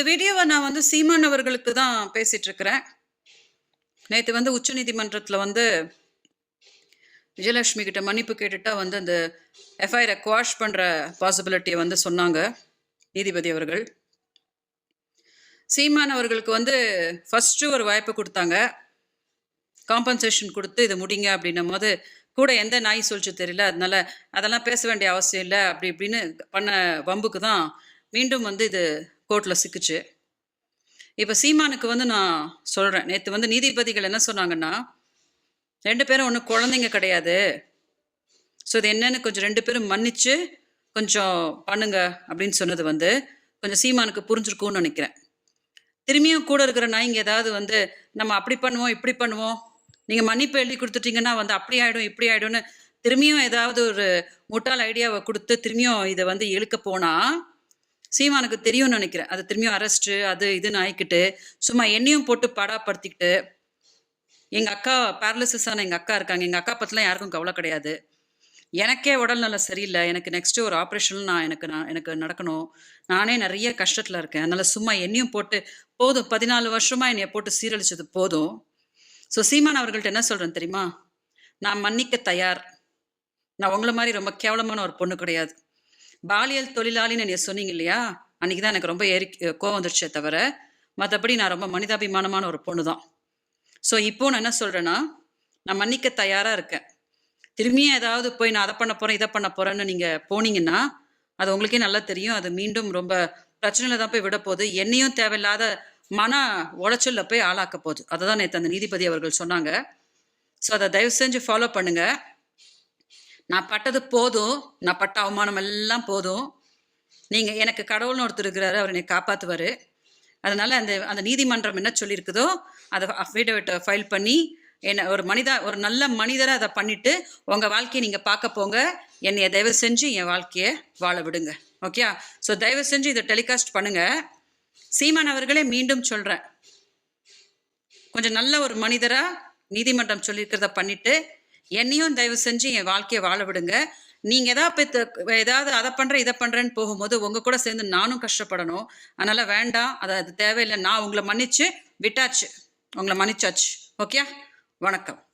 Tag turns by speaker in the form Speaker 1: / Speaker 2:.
Speaker 1: இந்த வீடியோவை நான் வந்து சீமான் அவர்களுக்கு தான் பேசிட்டு இருக்கிறேன் நேற்று வந்து உச்சநீதிமன்றத்தில் வந்து விஜயலட்சுமி கிட்ட மன்னிப்பு கேட்டுட்டா வந்து அந்த எஃப்ஐஆரை குவாஷ் பண்ணுற பாசிபிலிட்டியை வந்து சொன்னாங்க நீதிபதி அவர்கள். சீமான் அவர்களுக்கு வந்து ஃபஸ்ட்டு ஒரு வாய்ப்பு கொடுத்தாங்க. காம்பன்சேஷன் கொடுத்து இது முடிங்க அப்படின்னும் போது கூட எந்த நாய் சொல்லிச்சு தெரியல. அதனால அதெல்லாம் பேச வேண்டிய அவசியம் இல்லை அப்படி இப்படின்னு பண்ண வம்புக்கு தான் மீண்டும் வந்து இது கோர்ட்டில் சிக்கிச்சு. இப்போ சீமானுக்கு வந்து நான் சொல்கிறேன் நேற்று வந்து நீதிபதிகள் என்ன சொன்னாங்கன்னா ரெண்டு பேரும் ஒன்றும் குழந்தைங்க கிடையாது. ஸோ இது என்னன்னு கொஞ்சம் ரெண்டு பேரும் மன்னிச்சு கொஞ்சம் பண்ணுங்க அப்படின்னு சொன்னது வந்து கொஞ்சம் சீமானுக்கு புரிஞ்சிருக்கும்னு நினைக்கிறேன். திரும்பியும் கூட இருக்கிற நாய்ங்க ஏதாவது வந்து நம்ம அப்படி பண்ணுவோம் இப்படி பண்ணுவோம். நீங்கள் மன்னிப்பு எழுதி கொடுத்துட்டீங்கன்னா வந்து அப்படி ஆகிடும் இப்படி ஆகிடும்னு திரும்பியும் ஏதாவது ஒரு முட்டாள் ஐடியாவை கொடுத்து திரும்பியும் இதை வந்து இழுக்க போனால் சீமானுக்கு தெரியும்னு நினைக்கிறேன். அது திரும்பியும் அரெஸ்ட்டு அது இதுன்னு ஆயிக்கிட்டு சும்மா என்னையும் போட்டு படாப்படுத்திக்கிட்டு எங்கள் அக்கா பேரலிசிஸான எங்கள் அக்கா இருக்காங்க. எங்கள் அக்கா பற்றிலாம் யாருக்கும் கவலை கிடையாது. எனக்கே உடல் நல்லா சரியில்லை. எனக்கு நெக்ஸ்ட்டு ஒரு ஆப்ரேஷன் நான் எனக்கு நான் எனக்கு நடக்கணும். நானே நிறைய கஷ்டத்தில் இருக்கேன். அதனால் சும்மா என்னையும் போட்டு போதும் பதினாலு வருஷமாக என்னைய போட்டு சீரழிச்சது போதும். ஸோ சீமான் அவர்கள்ட்ட என்ன சொல்கிறேன் தெரியுமா? நான் மன்னிக்க தயார். நான் உங்களை மாதிரி ரொம்ப கேவலமான ஒரு பொண்ணு கிடையாது. பாலியல் தொழிலாளின்னு நீ சொன்னீங்க இல்லையா? அன்னைக்கு தான் எனக்கு ரொம்ப ஏறி கோவம் வந்துருச்சே தவிர மற்றபடி நான் ரொம்ப மனிதாபிமானமான ஒரு பொண்ணு தான் ஸோ இப்போ நான் என்ன சொல்கிறேன்னா நான் மன்னிக்க தயாராக இருக்கேன். திரும்பியும் ஏதாவது போய் நான் அதை பண்ண போகிறேன் இதை பண்ண போகிறேன்னு நீங்கள் போனீங்கன்னா அது உங்களுக்கே நல்லா தெரியும். அது மீண்டும் ரொம்ப பிரச்சனையில் தான் போய் விட போகுது என்னையும் தேவையில்லாத மன உளைச்சலில் போய் ஆளாக்க போகுது. அதை தான் நேற்று அந்த நீதிபதி அவர்கள் சொன்னாங்க. ஸோ அதை தயவு செஞ்சு ஃபாலோ பண்ணுங்கள் நான் பட்டது போதும். நான் பட்ட அவமானம் எல்லாம் போதும். நீங்கள் எனக்கு கடவுள்னு ஒருத்தர் இருக்கிறாரு அவர் என்னை காப்பாற்றுவார் அதனால் அந்த அந்த நீதிமன்றம் என்ன சொல்லியிருக்குதோ அதை அஃபிடவிட்டை ஃபைல் பண்ணி என்ன ஒரு மனிதா ஒரு நல்ல மனிதரை அதை பண்ணிவிட்டு உங்கள் வாழ்க்கையை நீங்கள் பார்க்க போங்க. என்னைய தயவு செஞ்சு என் வாழ்க்கையை வாழ விடுங்க. ஓகே ஸோ தயவு செஞ்சு இதை டெலிகாஸ்ட் பண்ணுங்கள் சீமான் அவர்களே மீண்டும் சொல்கிறேன் கொஞ்சம் நல்ல ஒரு மனிதராக நீதிமன்றம் சொல்லியிருக்கிறத பண்ணிவிட்டு என்னையும் தயவு செஞ்சு என் வாழ்க்கையை வாழ விடுங்க. நீங்கள் ஏதாவது ஏதாவது அதை பண்ணுறேன் இதை பண்ணுறேன்னு போகும்போது உங்கள் கூட சேர்ந்து நானும் கஷ்டப்படணும். அதனால் வேண்டாம் அதை அது தேவையில்லை. நான் உங்களை மன்னிச்சு விட்டாச்சு. உங்களை மன்னிச்சாச்சு. ஓகே? வணக்கம்.